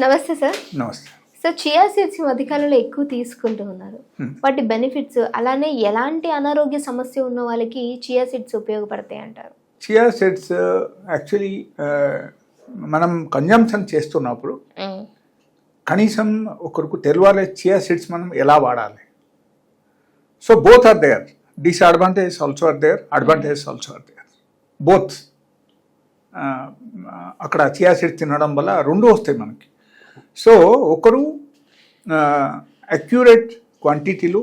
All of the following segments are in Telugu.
నమస్తే సార్. నమస్తే. సార్ చియా సీడ్స్ మధ్యకాలంలో ఎక్కువ తీసుకుంటూ ఉన్నారు. వాటి బెనిఫిట్స్ అలానే ఎలాంటి అనారోగ్య సమస్య ఉన్న వాళ్ళకి చియా సీడ్స్ ఉపయోగపడతాయి అంటారు? చియా సీడ్స్ యాక్చువల్లీ మనం కన్జంప్షన్ చేస్తున్నప్పుడు కనీసం ఒకరికి తెలియాలి చియా సీడ్స్ మనం ఎలా వాడాలి. So both are there disadvantage also are there advantage also are there both అక్కడ చియా సీడ్స్ తినడం వల్ల రెండు వస్తాయి మనకి. సో ఒకరు అక్యురేట్ క్వాంటిటీలు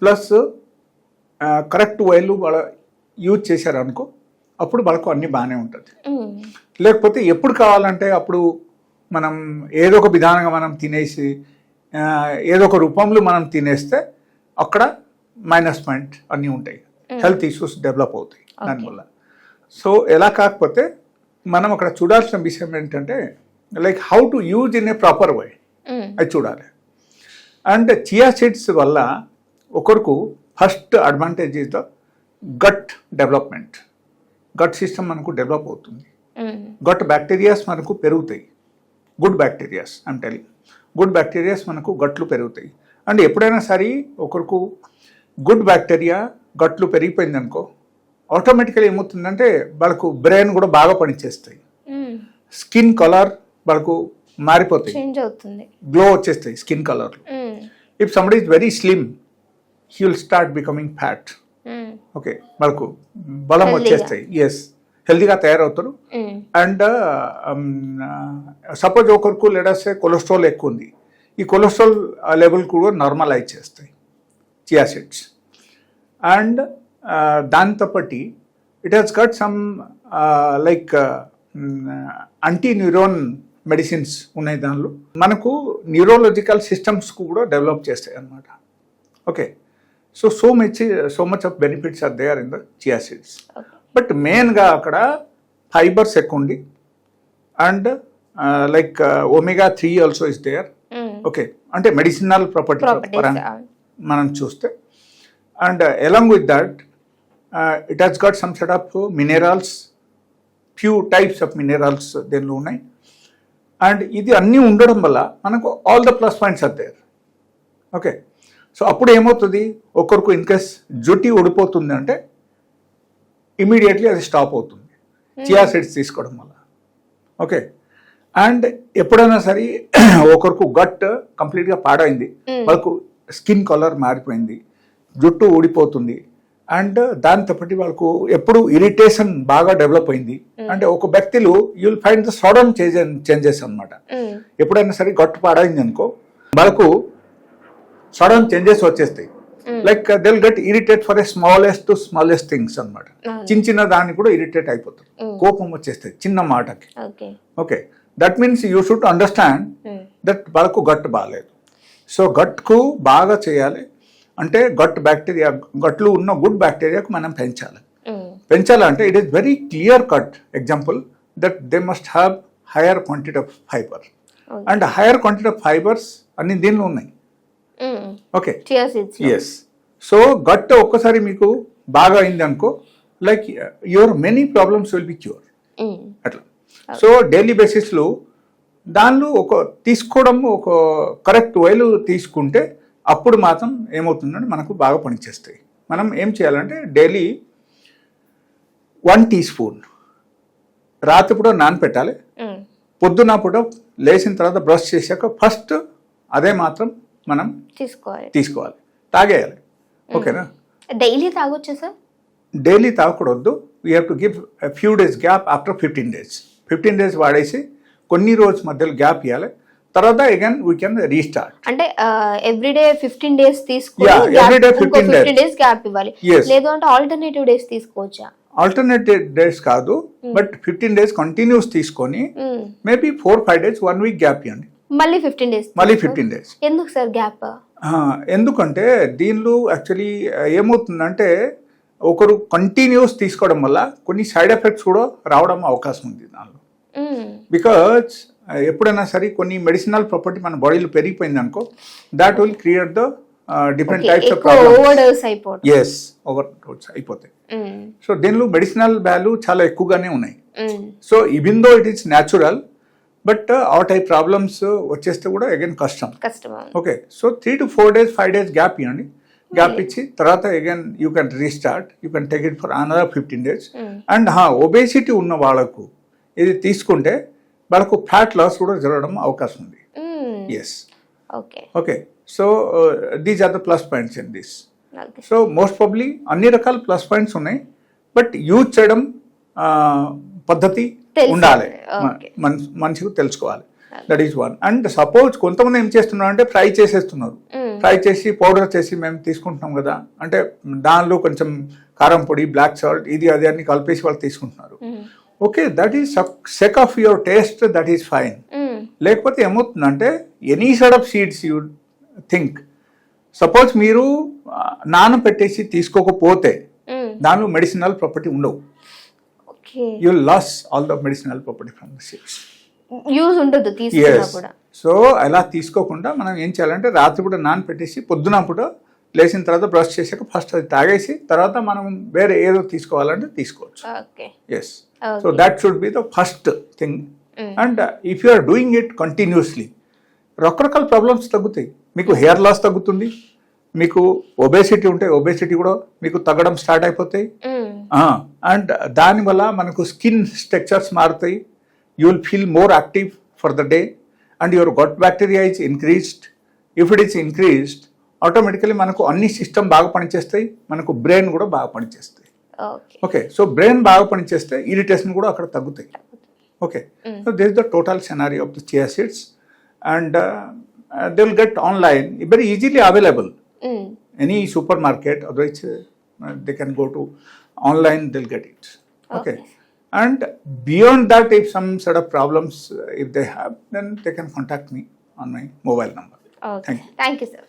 ప్లస్ కరెక్ట్ వైలు వాళ్ళ యూజ్ చేశారనుకో అప్పుడు వాళ్ళకు అన్నీ బాగానే ఉంటుంది. లేకపోతే ఎప్పుడు కావాలంటే అప్పుడు మనం ఏదో ఒక విధానంగా మనం తినేసి ఏదో ఒక రూపంలో మనం తినేస్తే అక్కడ మైనస్ పాయింట్ అన్నీ ఉంటాయి. హెల్త్ ఇష్యూస్ డెవలప్ అవుతాయి. దానివల్ల. సో ఎలా కాకపోతే మనం అక్కడ చూడాల్సిన విషయం ఏంటంటే like how to use in a proper way అది చూడాలి. అండ్ చియా సీడ్స్ వల్ల ఒకరికి first advantage is the gut development gut system మనకు డెవలప్ అవుతుంది. గట్ బ్యాక్టీరియాస్ మనకు పెరుగుతాయి. Good bacterias telling good bacterias మనకు గట్లు పెరుగుతాయి. అండ్ ఎప్పుడైనా సరే ఒకరికి గుడ్ బ్యాక్టీరియా గట్లు పెరిగిపోయింది అనుకో ఆటోమేటికల్ ఏమవుతుందంటే వాళ్ళకు బ్రెయిన్ కూడా బాగా పనిచేస్తాయి. స్కిన్ కలర్ వాళ్ళకు మారిపోతాయి. చేంజ్ అవుతుంది. గ్లో వచ్చేస్తాయి skin colour. If somebody is very slim he will start becoming fat okay వాళ్ళకు బలం. వచ్చేస్తాయి. ఎస్ హెల్దీగా తయారవుతారు. అండ్ సపోజ్ ఒకరికి లేడస్తే కొలెస్ట్రాల్ ఎక్కువ ఉంది. ఈ కొలెస్ట్రాల్ లెవెల్ కూడా నార్మలైజ్ చేస్తాయి. చియా సీడ్స్ అండ్ దాంతో పట్టి it has got some like anti neuron medicines ఉన్నాయి దానిలో. మనకు న్యూరోలజికల్ సిస్టమ్స్కు కూడా డెవలప్ చేస్తాయి అన్నమాట. Okay so so much so much of benefits are there in the chia seeds but మెయిన్గా అక్కడ ఫైబర్స్ ఎక్కువ ఉంది. And like omega three also is there okay అంటే మెడిసినల్ ప్రాపర్టీ పరంగా. మనం చూస్తే. And along with that it has got some set of minerals few types of minerals దీనిలో ఉన్నాయి. అండ్ ఇది అన్నీ ఉండడం వల్ల మనకు all the plus points are there okay so అప్పుడు ఏమవుతుంది? ఒకరికి ఇన్ కేస్ జుట్టి ఊడిపోతుంది అంటే ఇమీడియట్లీ అది స్టాప్ అవుతుంది. చియా సీడ్స్ తీసుకోవడం వల్ల. ఓకే అండ్ ఎప్పుడైనా సరే ఒకరికి గట్ కంప్లీట్గా పాడైంది. వాళ్ళకు స్కిన్ కలర్ మారిపోయింది. జుట్టు ఊడిపోతుంది. అండ్ దాంతో పాటు వాళ్ళకు ఎప్పుడు ఇరిటేషన్ బాగా డెవలప్ అయింది. అంటే ఒక వ్యక్తిలో you will find the sudden changes అన్నమాట. ఎప్పుడైనా సరే గట్టు పాడైంది అనుకో వాళ్ళకు సడన్ చేంజెస్ వచ్చేస్తాయి. Like they'll get irritate for a smallest to smallest things అన్నమాట. అవును. చిన్న చిన్న దానికి కూడా ఇరిటేట్ అయిపోతారు. కోపం వచ్చేస్తాయి చిన్న మాటకి. Okay. Okay. That means you should understand that వాళ్ళకు గట్ బాగాలేదు సో గట్కు బాగా చేయాలి. అంటే గట్ బ్యాక్టీరియా గట్లు ఉన్న గుడ్ బ్యాక్టీరియాకు మనం పెంచాలి. పెంచాలంటే it is very clear cut example that they must have higher quantity of fibre and higher quantity of fibres అన్ని దీనిలో ఉన్నాయి. ఓకే ఎస్ సో గట్ ఒక్కసారి మీకు బాగా అయింది అనుకో like your many problems will be cure అట్లా. సో డైలీ బేసిస్లో దానిలో ఒక తీసుకోవడం ఒక కరెక్ట్ వేలు తీసుకుంటే అప్పుడు మాత్రం ఏమవుతుందంటే మనకు బాగా పనిచేస్తాయి. మనం ఏం చేయాలంటే డైలీ వన్ టీ స్పూన్ రాత్రి పూట నానపెట్టాలి. పొద్దున పూట లేచిన తర్వాత బ్రష్ చేశాక ఫస్ట్ అదే మాత్రం మనం తీసుకోవాలి. తీసుకోవాలి. తాగేయాలి. ఓకేనా? డైలీ తాగొచ్చా సార్? డైలీ తాగకూడదు. We have to give few days gap after fifteen days fifteen days వాడేసి కొన్ని రోజు మధ్యలో గ్యాప్ ఇవ్వాలి తర్వాత అగైన్ వీ కెన్ రీస్టార్ట్ అంటే everyday fifteen days 15 fifteen. Days gap ఇవ్వాలి. లేదు అంటే ఆల్టర్నేటివ్ డేస్ తీసుకోవచ్చా? ఆల్టర్నేటివ్ డేస్ కాదు బట్ ఫిఫ్టీన్ డేస్ కంటిన్యూస్ తీసుకొని. Maybe four five days one week gap ఇవ్వండి. మళ్ళీ ఫిఫ్టీన్ డేస్ మళ్ళీ ఫిఫ్టీన్ డేస్ ఎందుకు సార్ గ్యాప్ ఎందుకంటే దీనిలో యాక్చువల్లీ ఏమవుతుందంటే ఒకరు కంటిన్యూస్ తీసుకోవడం వల్ల కొన్ని సైడ్ ఎఫెక్ట్స్ కూడా రావడం అవకాశం ఉంది దానిలో. బికాజ్ ఎప్పుడైనా సరే కొన్ని మెడిసినల్ ప్రాపర్టీ మన బాడీలో పెరిగిపోయింది అనుకో that will create the different types of over dose అయిపోవడం ఎస్ ఓవర్ అయిపోతాయి. సో దీనిలో మెడిసినల్ వాల్యూ చాలా ఎక్కువగానే ఉన్నాయి. So even though it is natural but ఆ టైప్ ప్రాబ్లమ్స్ వచ్చేస్తే కూడా అగైన్ కష్టం. Okay so three to four days five days gap ఇవ్వండి. గ్యాప్ ఇచ్చి తర్వాత again you can restart you can take it for another fifteen days Mm. And హా ఒబేసిటీ ఉన్న వాళ్ళకు ఇది తీసుకుంటే వాళ్ళకు ఫ్యాట్ లాస్ కూడా జరగడం అవకాశం ఉంది. Yes okay so these are the plus points in this so most probably అన్ని రకాల ప్లస్ పాయింట్స్ ఉన్నాయి. బట్ యూజ్ చేయడం పద్ధతి ఉండాలి. మనిషికి తెలుసుకోవాలి. That is one and suppose కొంతమంది ఏం చేస్తున్నారు అంటే ఫ్రై చేసేస్తున్నారు. మ్మ్. ఫ్రై చేసి పౌడర్ చేసి మేము తీసుకుంటున్నాం కదా. అంటే దానిలో కొంచెం కారం పొడి బ్లాక్ సాల్ట్ ఇది అది అన్ని కలిపేసి వాళ్ళు తీసుకుంటున్నారు. మ్మ్. Okay that is sake of your taste that is fine. లేకపోతే ఏమవుతుందంటే any side of seeds you think suppose మీరు ఆ, నానబెట్టేసి తీసుకోకపోతే మ్మ్. దానిలో మెడిసినల్ ప్రాపర్టీ ఉండవు. You lose all the medicinal property from the seeds use ఉండదు కూడా. సో అలా తీసుకోకుండా మనం ఏం చేయాలంటే రాత్రి కూడా నానబెట్టేసి పొద్దున పూట లేచిన తర్వాత బ్రష్ చేసాక ఫస్ట్ అది తాగేసి తర్వాత మనం వేరే ఏదో తీసుకోవాలంటే తీసుకోవచ్చు. Yes so that should be the first thing Mm. And if you are doing it continuously రకరకాల ప్రాబ్లమ్స్ తగ్గుతాయి. మీకు హెయిర్ లాస్ తగ్గుతుంది. మీకు ఒబేసిటీ ఉంటే ఒబేసిటీ కూడా మీకు తగ్గడం స్టార్ట్ అయిపోతాయి. అండ్ దానివల్ల మనకు స్కిన్ స్ట్రక్చర్స్ మారుతాయి. You will feel more active for the day and your gut bacteria is increased if it is increased automatically మనకు అన్ని సిస్టమ్ బాగా పనిచేస్తాయి మనకు బ్రెయిన్ కూడా బాగా పనిచేస్తాయి. ఓకే సో బ్రెయిన్ బాగా పనిచేస్తే ఇరిటేషన్ కూడా అక్కడ తగ్గుతాయి. Okay so this the total scenario of the chia seeds and they will get online very easily available any supermarket otherwise they can go to online they'll get it okay and beyond that if some set of problems if they have then they can contact me on my mobile number thank you thank you sir